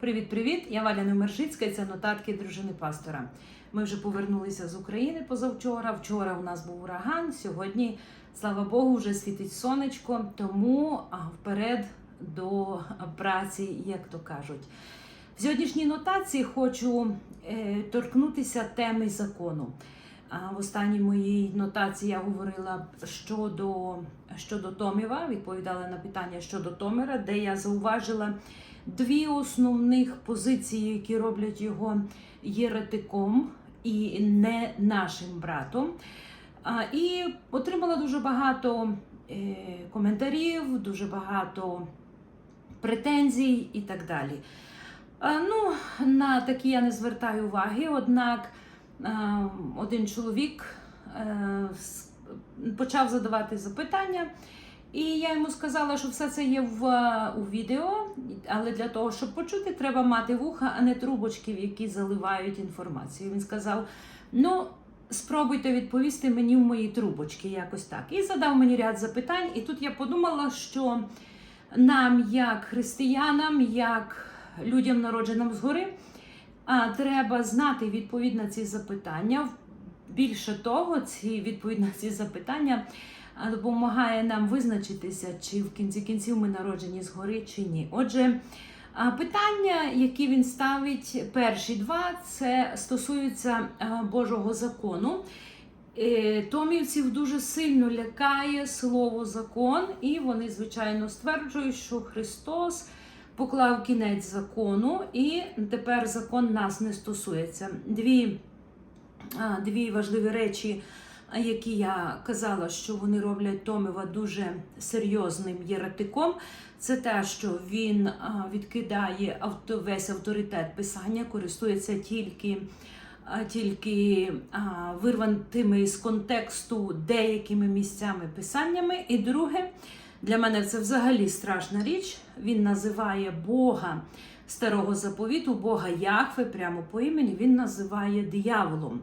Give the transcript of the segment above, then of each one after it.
Привіт-привіт! Я Валя Немержицька, і це нотатки дружини пастора. Ми вже повернулися з України позавчора. Вчора у нас був ураган. Сьогодні, слава Богу, вже світить сонечко, тому вперед до праці, як то кажуть. В сьогоднішній нотації хочу е, торкнутися теми закону. В останній моїй нотації я говорила щодо, щодо Томіва, відповідала на питання щодо Томера, де я зауважила дві основних позиції, які роблять його єретиком і не нашим братом. І отримала дуже багато е, коментарів, дуже багато претензій і так далі. Ну, на такі я не звертаю уваги, однак один чоловік е, почав задавати запитання. І я йому сказала, що все це є в, у відео, але для того, щоб почути, треба мати вуха, а не трубочки, в які заливають інформацію. Він сказав: ну, спробуйте відповісти мені в мої трубочки, якось так. І задав мені ряд запитань. І тут я подумала, що нам, як християнам, як людям, народженим згори, треба знати відповідь на ці запитання. Більше того, ці відповідь на ці запитання допомагає нам визначитися, чи в кінці кінців ми народжені згори, чи ні. Отже, питання, які він ставить, перші два, це стосуються Божого закону. Е, Томівців дуже сильно лякає слово закон, і вони, звичайно, стверджують, що Христос поклав кінець закону, і тепер закон нас не стосується. Дві, дві важливі речі, які я казала, що вони роблять Томива дуже серйозним єретиком. Це те, що він відкидає весь авторитет писання, користується тільки тільки а, з контексту деякими місцями писаннями. І друге, для мене це взагалі страшна річ. Він називає Бога старого заповіту, Бога Яхве, прямо по імені, він називає дияволом.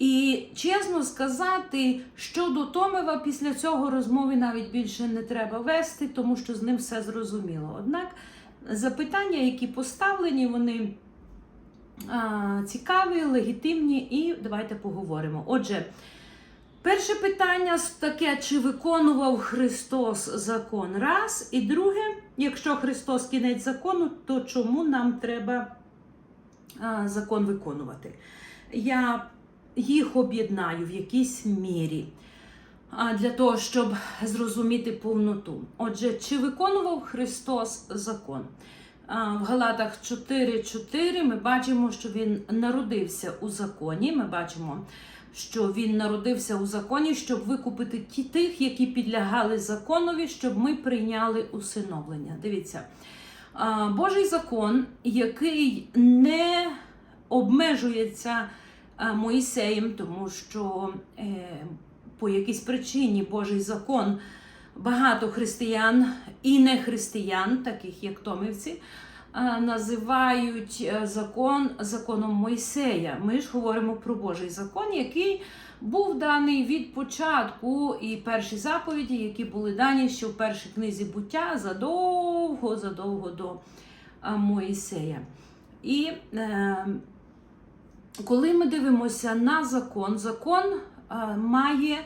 І чесно сказати, щодо Томива, після цього розмови навіть більше не треба вести, тому що з ним все зрозуміло. Однак запитання, які поставлені, вони а, цікаві, легітимні, і давайте поговоримо. Отже, перше питання таке: чи виконував Христос закон? Раз. І друге, якщо Христос кінець закону, то чому нам треба а, закон виконувати? Я їх об'єднаю в якійсь мірі. Для того, щоб зрозуміти повноту. Отже, чи виконував Христос закон? В Галатах 4.4 ми бачимо, що він народився у законі. Ми бачимо, що він народився у законі, щоб викупити ті тих, які підлягали законові, щоб ми прийняли усиновлення. Дивіться, Божий закон, який не обмежується Моїсеєм, тому що е, по якійсь причині Божий закон багато християн і не християн, таких як томівці, а, називають е, закон законом Мойсея. Ми ж говоримо про Божий закон, який був даний від початку, і перші заповіді, які були дані ще в першій книзі буття задовго, задовго до Моїсея. І е, коли ми дивимося на закон, закон е, має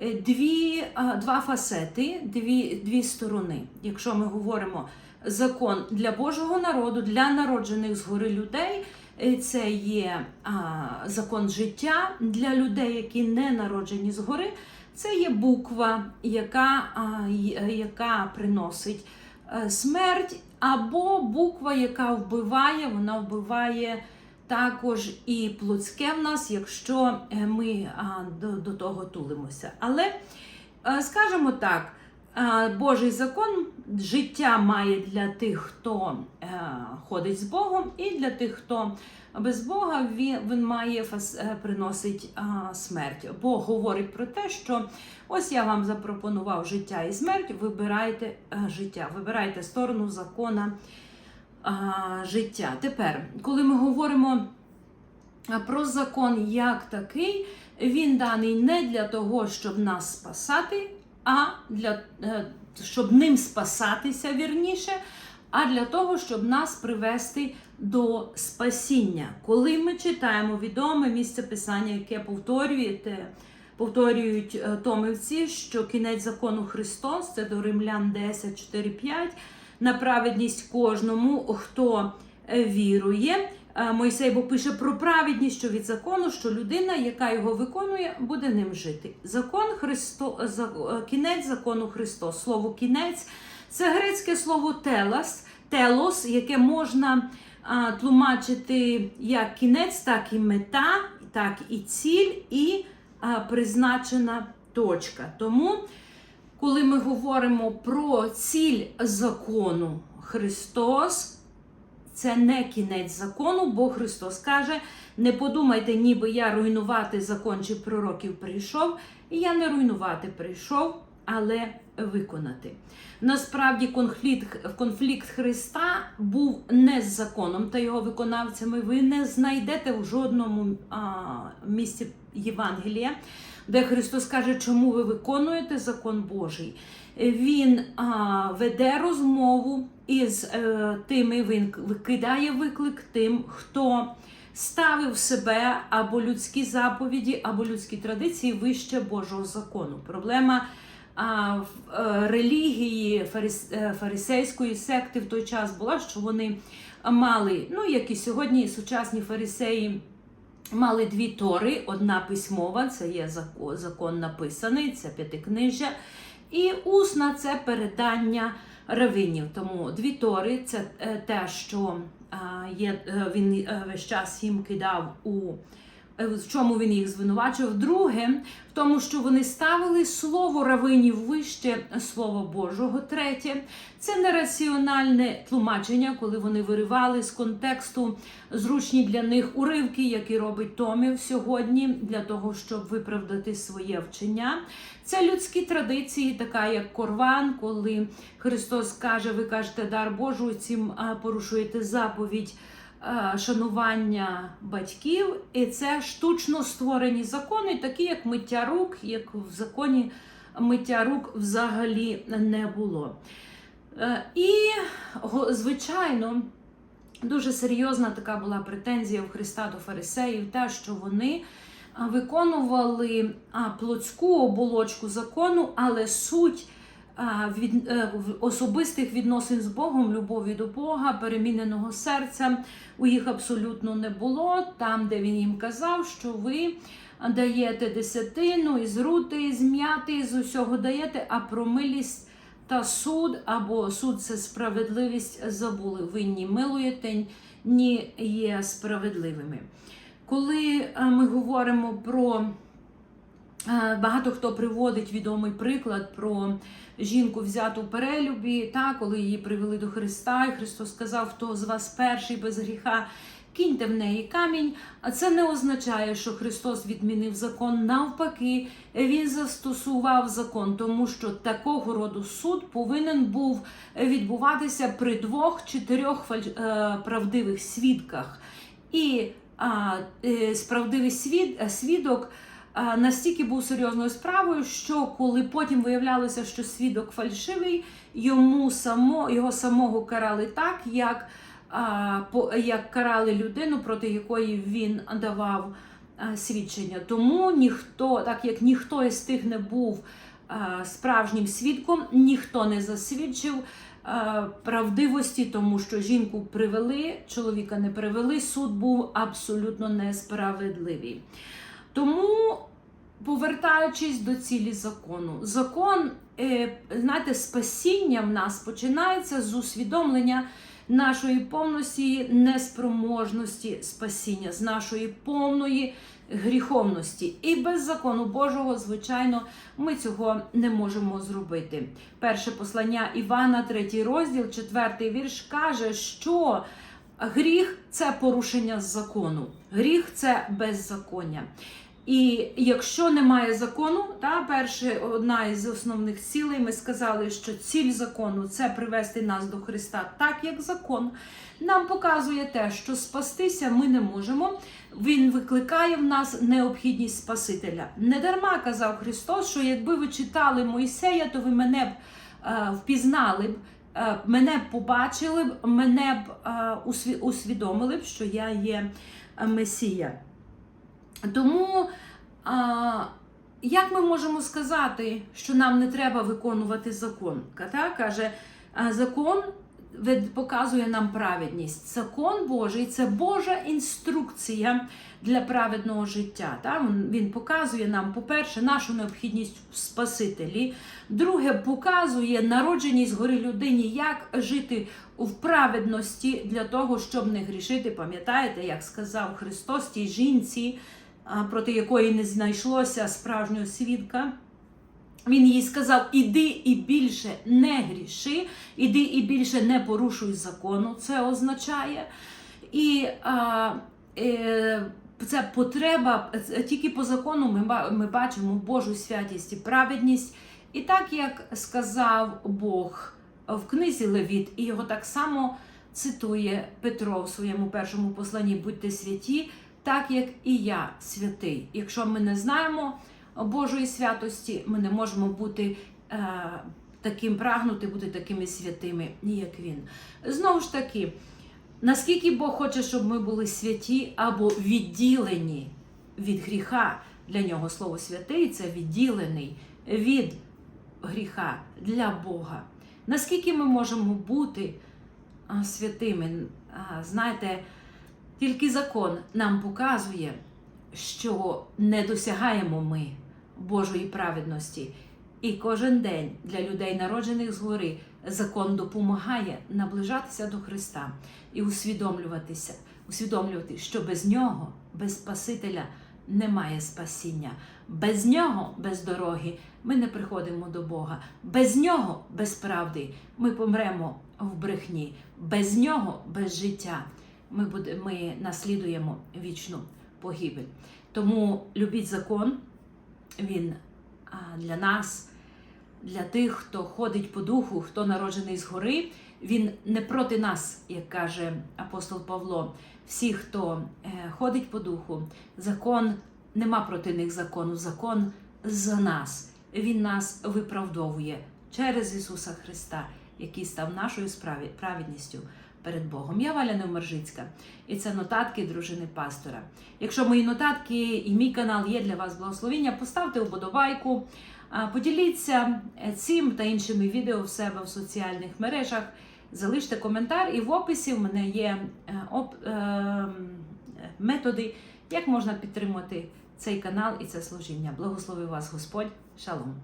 е, дві, е, два фасети, дві, дві сторони. Якщо ми говоримо закон для Божого народу, для народжених згори людей, це є закон життя для людей, які не народжені згори. Це є буква, яка, яка приносить смерть, або буква, яка вбиває, вона вбиває також і плотське в нас, якщо е, ми до, того тулимося. Але е, скажімо так, е, Божий закон життя має для тих, хто ходить з Богом, і для тих, хто без Бога, він, має приносить смерть. Бог говорить про те, що ось я вам запропонував життя і смерть, вибирайте життя, вибирайте сторону закона життя. Тепер, коли ми говоримо про закон як такий, він даний не для того, щоб нас спасати, а для е, щоб ним спасатися вірніше, а для того, щоб нас привести до спасіння. Коли ми читаємо відоме місце писання, яке повторюєте, повторюють е, томівці, що кінець закону Христос, це до Римлян 10, 4, 5, на праведність кожному, хто е, вірує. Е, Мойсей бо пише про праведність, що від закону, що людина, яка його виконує, буде ним жити. Закон Христо, е, кінець закону Христос. Слово кінець це грецьке слово телас, телос, яке можна а, тлумачити як кінець, так і мета, так і ціль, і а, призначена точка. Тому, коли ми говоримо про ціль закону Христос, це не кінець закону, бо Христос каже: не подумайте, ніби я руйнувати закон чи пророків прийшов, і я не руйнувати прийшов, але виконати. Насправді конфлікт, конфлікт Христа був не з законом та його виконавцями. Ви не знайдете в жодному а, місці Євангелія, де Христос каже, чому ви виконуєте закон Божий. Він а, веде розмову із е, тими, він викидає виклик тим, хто ставив себе або людські заповіді, або людські традиції вище Божого закону. Проблема в е, релігії е, фарисейської секти в той час була, що вони мали, ну як і сьогодні сучасні фарисеї. Мали дві тори: одна письмова, це є закон, закон написаний, це п'ятикнижжя, і усна це передання равинів. Тому дві тори це е, те, що є, він весь час їм кидав у в чому він їх звинувачував. Друге, в тому, що вони ставили слово равинів вище Слова Божого. Третє, це нераціональне тлумачення, коли вони виривали з контексту зручні для них уривки, які робить Томів сьогодні, для того, щоб виправдати своє вчення. Це людські традиції, така як Корван, коли Христос каже, ви кажете дар Божий, цим порушуєте заповідь е, шанування батьків, і це штучно створені закони, такі як миття рук, як в законі миття рук взагалі не було. Е, І, звичайно, дуже серйозна така була претензія в Христа до фарисеїв, те, що вони виконували а, плотську оболочку закону, але суть від е, особистих відносин з Богом, любові до Бога, переміненого серця у їх абсолютно не було. Там, де він їм казав, що ви даєте десятину із рути, із м'яти, з усього даєте, а про милість та суд або суд це справедливість забули. Ви ні милуєте, ні є справедливими. Коли е, ми говоримо про е, багато хто приводить відомий приклад про жінку взяту в перелюбі, та коли її привели до Христа, і Христос сказав, хто з вас перший без гріха. Кіньте в неї камінь, а це не означає, що Христос відмінив закон. Навпаки, він застосував закон, тому що такого роду суд повинен був відбуватися при двох чи трьох е, правдивих свідках. І а, е, справдивий свід, е, свідок а, настільки був серйозною справою, що коли потім виявлялося, що свідок фальшивий, йому само, його самого карали так, як, а, по, як карали людину, проти якої він давав а, свідчення. Тому ніхто, так як ніхто із тих не був справжнім свідком, ніхто не засвідчив е, правдивості, тому що жінку привели, чоловіка не привели, суд був абсолютно несправедливий. Тому, повертаючись до цілі закону, закон, е, знаєте, спасіння в нас починається з усвідомлення нашої повності неспроможності спасіння, з нашої повної гріховності. І без закону Божого, звичайно, ми цього не можемо зробити. Перше послання Івана, третій розділ, четвертий вірш каже, що гріх це порушення закону, гріх це беззаконня. І якщо немає закону, та перше одна із основних цілей, ми сказали, що ціль закону це привести нас до Христа так, як закон. Нам показує те, що спастися ми не можемо. Він викликає в нас необхідність Спасителя. Недарма казав Христос, що якби ви читали Мойсея, то ви мене б е, впізнали б. Е, б побачили мене б е, усвідомили б, що я є е, Месія. Тому як ми можемо сказати, що нам не треба виконувати закон? Ката каже, закон показує нам праведність. Закон Божий це Божа інструкція для праведного життя. Та? Він- показує нам, по-перше, нашу необхідність в Спасителі. Друге, показує народженій згори людині, як жити в праведності для того, щоб не грішити. Пам'ятаєте, як сказав Христос тій жінці, проти якої не знайшлося справжнього свідка. Він їй сказав: іди і більше не гріши, іди і більше не порушуй закону. Це означає. І а, е, це потреба, тільки по закону ми, ми бачимо Божу святість і праведність. І так як сказав Бог в книзі Левіт, і його так само цитує Петро в своєму першому посланні Будьте святі, так як і я святий. Якщо ми не знаємо Божої святості, ми не можемо бути е, таким прагнути, бути такими святими, як він. Знову ж таки, наскільки Бог хоче, щоб ми були святі або відділені від гріха, для нього слово святий це відділений від гріха для Бога. Наскільки ми можемо бути святими? Знаєте, тільки закон нам показує, що не досягаємо ми Божої праведності. І кожен день для людей, народжених згори, закон допомагає наближатися до Христа і усвідомлюватися, усвідомлювати, що без нього, без Спасителя, немає спасіння. Без нього, без дороги, ми не приходимо до Бога. Без нього, без правди, ми помремо в брехні. Без нього, без життя, ми, буде, ми наслідуємо вічну погибель. Тому любіть закон, він для нас, для тих, хто ходить по духу, хто народжений згори, він не проти нас, як каже апостол Павло. Всі, хто е, ходить по духу, закон нема проти них закону, закон за нас. Він нас виправдовує через Ісуса Христа, який став нашою справі, праведністю перед Богом. Я Валя Невмержицька, і це нотатки дружини пастора. Якщо мої нотатки і мій канал є для вас благословіння, поставте вподобайку, поділіться е, цим та іншими відео в себе в соціальних мережах. Залиште коментар, і в описі в мене є е, е, методи, як можна підтримати цей канал і це служіння. Благослови вас Господь. Шалом!